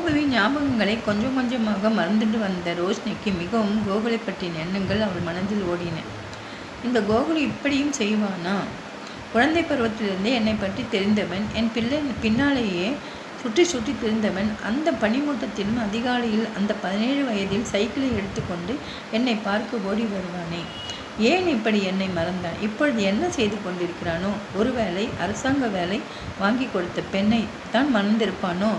கோகுலின் ஞாபகங்களை கொஞ்சம் கொஞ்சமாக மறந்துட்டு வந்த ரோஷினிக்கு மிகவும் கோகுலை பற்றிய எண்ணங்கள் அவள் மனதில் ஓடின. இந்த கோகுலி இப்படியும் செய்வானா? குழந்தை பருவத்திலிருந்தே என்னை பற்றி தெரிந்தவன் என் பிள்ளை பின்னாலேயே சுற்றி சுற்றி திரிந்தவன் அந்த பனிமூட்டத்திலும் அதிகாலையில் அந்த பதினேழு வயதில் சைக்கிளை எடுத்துக்கொண்டு என்னை பார்க்க ஓடி வருவானே? ஏன் இப்படி என்னை மறந்தான் இப்பொழுது என்ன செய்து கொண்டிருக்கிறானோ? ஒருவேளை அரசாங்க வேலை வாங்கி கொடுத்த பெண்ணை தான் மறந்திருப்பானோ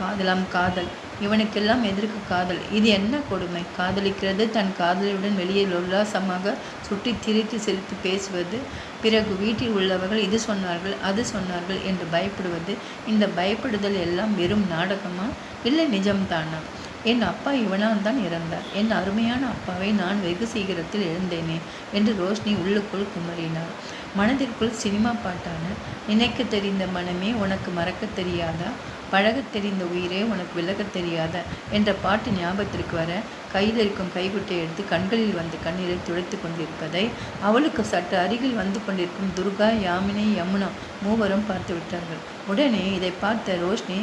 காதலாம் காதல். இவனுக்கெல்லாம் எதற்கு காதல்? இது என்ன கொடுமை? காதலிக்கிறது தன் காதலியுடன் வெளியே உல்லாசமாக சுற்றி திரித்து சிரித்து பேசுவது. பிறகு வீட்டில் உள்ளவர்கள் இது சொன்னார்கள் அது சொன்னார்கள் என்று பயப்படுவது. இந்த பயப்படுதல் எல்லாம் வெறும் நாடகமா? இல்லை நிஜம்தானா? என் அப்பா இவனால் தான் இறந்தார். என் அருமையான அப்பாவை நான் வெகு சீக்கிரத்தில் எழுந்தேனே என்று ரோஷினி உள்ளுக்குள் குமரினார் மனதிற்குள் சினிமா பாட்டான நினைக்க தெரிந்த மனமே உனக்கு மறக்க தெரியாதா? பழகத் தெரிந்த உயிரே உனக்கு விலகத் தெரியாத? என்ற பாட்டு ஞாபகத்திற்கு வர கையில் இருக்கும் கைகுட்டை எடுத்து கண்களில் வந்து கண்ணீரை துடைத்து கொண்டிருப்பதை அவளுக்கு சற்று அருகில் வந்து கொண்டிருக்கும் துர்கா யாமினி யமுனா மூவரும் பார்த்து விட்டார்கள். உடனே இதை பார்த்த ரோஷினி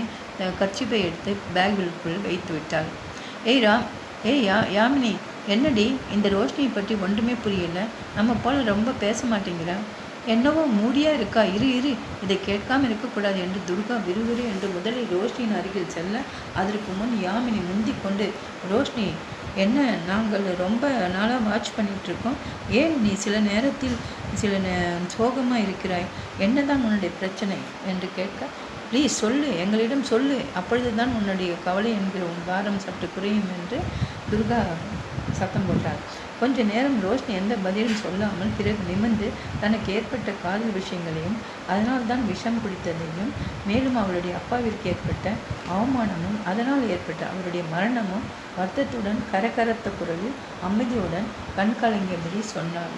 கர்ச்சிப்பை எடுத்து பேக்கிற்குள் வைத்து விட்டாள். ஏய் ராம் ஏய் யா யாமினி என்னடி இந்த ரோஷினியை பற்றி ஒன்றுமே புரியல? நம்ம போல ரொம்ப பேச மாட்டேங்கிற? என்னவோ மூடியா இருக்கா? இரு இரு இதை கேட்காம இருக்கக்கூடாது என்று துர்கா விறுவிறு என்று முதலில் ரோஷினியின் அருகில் செல்ல அதற்கு முன் யாமினி முந்தி கொண்டு ரோஷினி என்ன நாங்கள் ரொம்ப நாளாக வாட்ச் பண்ணிகிட்ருக்கோம் ஏன் நீ சில நேரத்தில் சில நே சோகமாக இருக்கிறாய்? என்னதான் உன்னுடைய பிரச்சனை? என்று கேட்க ப்ளீஸ் சொல்லு எங்களிடம் சொல்லு. அப்பொழுது தான் உன்னுடைய கவலை என்கிற உன் பாரம் சற்று குறையும் என்று துர்கா சத்தம் போட்டாள். கொஞ்ச நேரம் ரோஷினி எந்த பதிலும் சொல்லாமல் பிறகு நிமிர்ந்து தனக்கு ஏற்பட்ட காதல் விஷயங்களையும் அதனால் தான் விஷம் குடித்ததையும் மேலும் அவளுடைய அப்பாவிற்கு ஏற்பட்ட அவமானமும் அதனால் ஏற்பட்ட அவருடைய மரணமும் வருத்தத்துடன் கரகரத்த குரலில் அமைதியுடன் கண் கலங்கியபடி சொன்னாள்.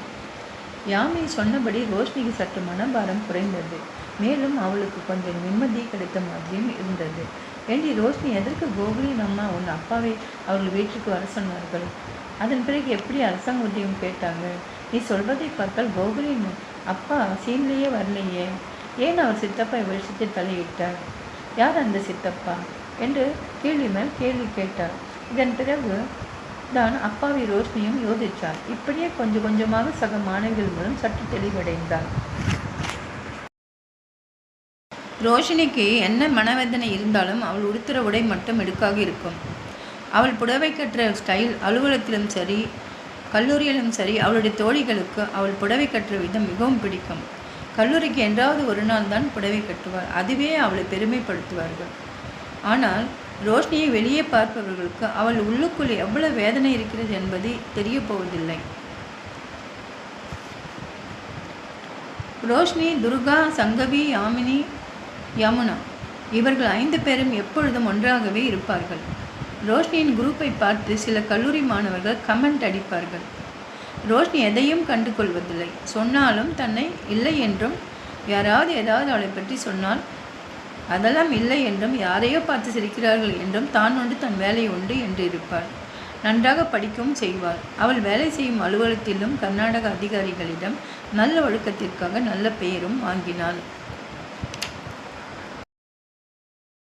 யாமை சொன்னபடி ரோஷினிக்கு சற்று மனபாரம் குறைந்தது. மேலும் அவளுக்கு கொஞ்சம் நிம்மதி கிடைத்த மாதிரியும் இருந்தது. ஏண்டி ரோஷினி எதற்கு கோகுலின் அம்மா உன் அப்பாவை அவர்கள் வீட்டுக்கு வர சொன்னார்கள்? அதன் பிறகு எப்படி அரசாங்க உத்தியோகம் கேட்டாங்க? நீ சொல்வதை பார்த்தால் கோகுலின் அப்பா சீன்லேயே வரலையே. ஏன் அவர் சித்தப்பா விஷயத்தில் தலையிட்டார்? யார் அந்த சித்தப்பா? என்று கேள்வி மேல் கேள்வி கேட்டார். இதன் பிறகு தான் அப்பாவி ரோஷினியும் யோசித்தார் இப்படியே கொஞ்சம் கொஞ்சமாக சக மாணவிகள் மூலம் சற்று தெளிவடைந்தார். ரோஷினிக்கு என்ன மனவேதனை இருந்தாலும் அவள் உடுத்துற உடை மட்டும் எடுக்காக இருக்கும். அவள் புடவை கட்டுற ஸ்டைல் அலுவலகத்திலும் சரி கல்லூரியிலும் சரி அவளுடைய தோழிகளுக்கு அவள் புடவை கட்டுற விதம் மிகவும் பிடிக்கும். கல்லூரிக்கு என்றாவது ஒரு நாள் தான் புடவை கட்டுவார் அதுவே அவளை பெருமைப்படுத்துவார்கள். ஆனால் ரோஷினியை வெளியே பார்ப்பவர்களுக்கு அவள் உள்ளுக்குள் எவ்வளவு வேதனை இருக்கிறது என்பது தெரிய போவதில்லை ரோஷினி துர்கா சங்கவி யாமினி யமுனா. இவர்கள் ஐந்து பேரும் எப்பொழுதும் ஒன்றாகவே இருப்பார்கள். ரோஷினியின் குரூப்பை பார்த்து சில கல்லூரி மாணவர்கள் கமெண்ட் அடிப்பார்கள். ரோஷினி எதையும் கண்டு கொள்வதில்லை சொன்னாலும் தன்னை இல்லை என்றும் யாராவது ஏதாவது அவளை பற்றி சொன்னால் அதெல்லாம் இல்லை என்றும் யாரையோ பார்த்து சிரிக்கிறார்கள் என்றும் தான் உண்டு தன் வேலை உண்டு என்று இருப்பாள். நன்றாக படிக்கவும் செய்வாள். அவள் வேலை செய்யும் அலுவலகத்திலும் கர்நாடக அதிகாரிகளிடம் நல்ல ஒழுக்கத்திற்காக நல்ல பெயரும் வாங்கினாள்.